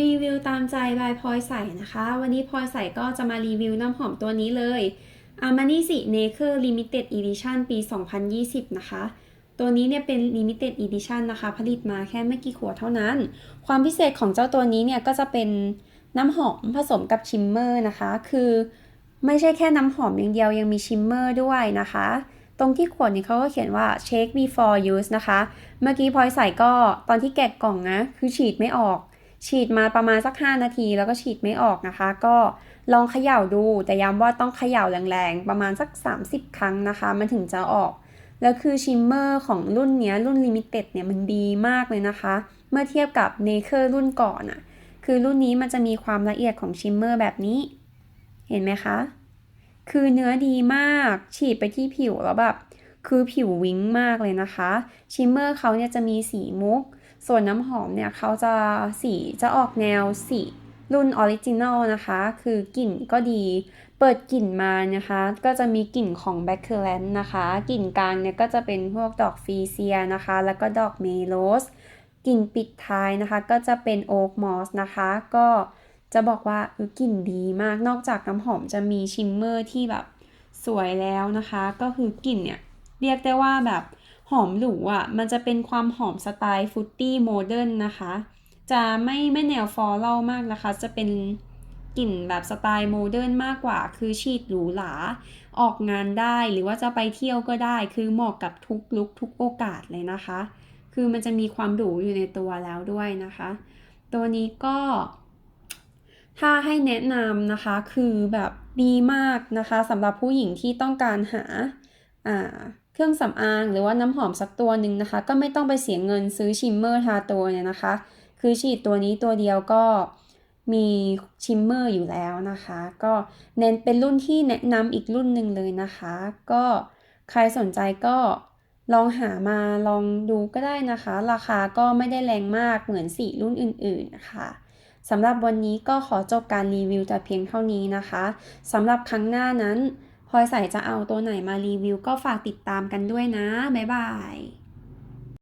รีวิวตามใจบายพลอยใส่นะคะ วันนี้พลอยใส่ก็จะมารีวิวน้ำหอมตัวนี้เลย Armani s i Naker Limited Edition ปี 2020 นะคะ ตัวนี้เนี่ยเป็น Limited Edition นะคะ ผลิตมาแค่ไม่กี่ขวดเท่านั้น ความพิเศษของเจ้าตัวนี้เนี่ยก็จะเป็นน้ำหอมผสมกับชิมเมอร์นะคะ คือไม่ใช่แค่น้ำหอมอย่างเดียวยังมีชิมเมอร์ด้วยนะคะ ตรงที่ขวดนี้เขาก็เขียนว่า shake before use นะคะ เมื่อกี้พลอยใส่ก็ตอนที่แกะกล่องนะ คือฉีดไม่ออก ฉีดมาประมาณสัก 5 นาที แล้วก็ฉีดไม่ออกนะคะ ก็ลองเขย่าดูแต่ย้ำว่าต้องเขย่าแรงๆ ประมาณสัก 30 ครั้งนะคะ มันถึงจะออก แล้วคือชิมเมอร์ของรุ่นนี้รุ่นลิมิเต็ดเนี่ยมันดีมากเลยนะคะ เมื่อเทียบกับเนเคอร์รุ่นก่อนอะคือรุ่นนี้มันจะมีความละเอียดของชิมเมอร์แบบนี้ เห็นไหมคะ คือเนื้อดีมาก ฉีดไปที่ผิวแล้วแบบ คือผิววิ้งมากเลยนะคะ ชิมเมอร์เขาเนี่ยจะมีสีมุก ส่วนน้ำหอมเนี่ยเขาจะสีจะออกแนวสีรุ่นออริจินอลนะคะ คือกลิ่นก็ดี เปิดกลิ่นมานะคะ ก็จะมีกลิ่นของแบคเคอร์แลนนะคะ กลิ่นกลางเนี่ยก็จะเป็นพวกดอกฟีเซียนะคะ แล้วก็ดอกเมโลส กลิ่นปิดท้ายนะคะ ก็จะเป็นโอ๊กมอสนะคะ ก็จะบอกว่ากลิ่นดีมาก นอกจากน้ำหอมจะมีชิมเมอร์ที่แบบสวยแล้วนะคะ ก็คือกลิ่นเนี่ยเรียกได้ว่าแบบ หอมหรูอะ มันจะเป็นความหอมสไตล์ฟุตตี้โมเดิร์นนะคะ จะไม่ไม่แนวฟอร์เรลมากนะคะ จะเป็นกลิ่นแบบสไตล์โมเดิร์นมากกว่า คือฉีดหรูหรา ออกงานได้หรือว่าจะไปเที่ยวก็ได้ คือเหมาะกับทุกลุคทุกโอกาสเลยนะคะ คือมันจะมีความหรูอยู่ในตัวแล้วด้วยนะคะ ตัวนี้ก็ถ้าให้แนะนำนะคะคือแบบดีมากนะคะสำหรับผู้หญิงที่ต้องการหาอ่า เครื่องสำอางหรือว่าน้ำหอมสักตัวหนึ่งนะคะ ก็ไม่ต้องไปเสียเงินซื้อชิมเมอร์ทาตัวเนี่ยนะคะ คือฉีดตัวนี้ตัวเดียวก็มีชิมเมอร์อยู่แล้วนะคะ ก็เน้นเป็นรุ่นที่แนะนำอีกรุ่นหนึ่งเลยนะคะ ก็ใครสนใจก็ลองหามาลองดูก็ได้นะคะ ราคาก็ไม่ได้แรงมากเหมือนสีรุ่นอื่นๆนะคะสำหรับวันนี้ก็ขอจบการรีวิวแต่เพียงเท่านี้นะคะสำหรับครั้งหน้านั้น พลอยใส่จะเอาตัวไหนมารีวิวก็ฝากติดตามกันด้วยนะ บ๊ายบาย